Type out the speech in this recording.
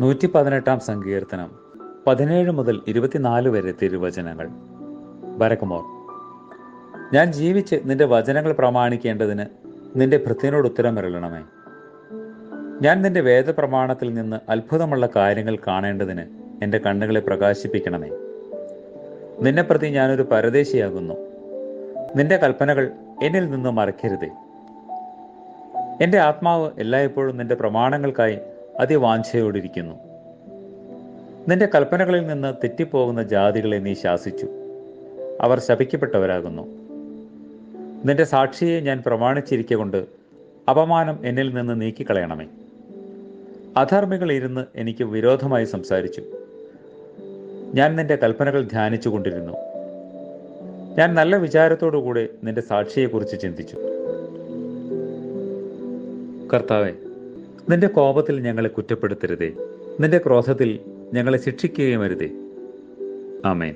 നൂറ്റി പതിനെട്ടാം സങ്കീർത്തനം. പതിനേഴ് മുതൽ ഇരുപത്തിനാല് വരെ തിരുവചനങ്ങൾ. ബരക്കുമോർ ഞാൻ ജീവിച്ച് നിന്റെ വചനങ്ങൾ പ്രമാണിക്കേണ്ടതിന് നിന്റെ ഭൃത്യനോട് ഉത്തരമരളണമേ ഞാൻ നിന്റെ വേദപ്രമാണത്തിൽ നിന്ന് അത്ഭുതമുള്ള കാര്യങ്ങൾ കാണേണ്ടതിന് എന്റെ കണ്ണുകളെ പ്രകാശിപ്പിക്കണമേ. നിന്നെ പ്രതി ഞാനൊരു പരദേശിയാകുന്നു. നിന്റെ കൽപ്പനകൾ എന്നിൽ നിന്ന് മറക്കരുതേ എന്റെ ആത്മാവ് എല്ലായ്പ്പോഴും നിന്റെ പ്രമാണങ്ങൾക്കായി അതിവാഞ്ചയോടിരിക്കുന്നു. നിന്റെ കൽപ്പനകളിൽ നിന്ന് തെറ്റിപ്പോകുന്ന ജാതികളെ നീ ശാസിച്ചു. അവർ ശപിക്കപ്പെട്ടവരാകുന്നു. നിന്റെ സാക്ഷിയെ ഞാൻ പ്രമാണിച്ചിരിക്കൊണ്ട് അപമാനം എന്നിൽ നിന്ന് നീക്കിക്കളയണമേ. അധർമ്മികൾ ഇരുന്ന് എനിക്ക് വിരോധമായി സംസാരിച്ചു. ഞാൻ നിന്റെ കൽപ്പനകൾ ധ്യാനിച്ചു കൊണ്ടിരുന്നു. ഞാൻ നല്ല വിചാരത്തോടുകൂടെ നിന്റെ സാക്ഷിയെക്കുറിച്ച് ചിന്തിച്ചു. കർത്താവെ നിന്റെ കോപത്തിൽ ഞങ്ങളെ കുറ്റപ്പെടുത്തരുതേ. നിന്റെ ക്രോധത്തിൽ ഞങ്ങളെ ശിക്ഷിക്കുകയും അരുതേ. ആമേൻ.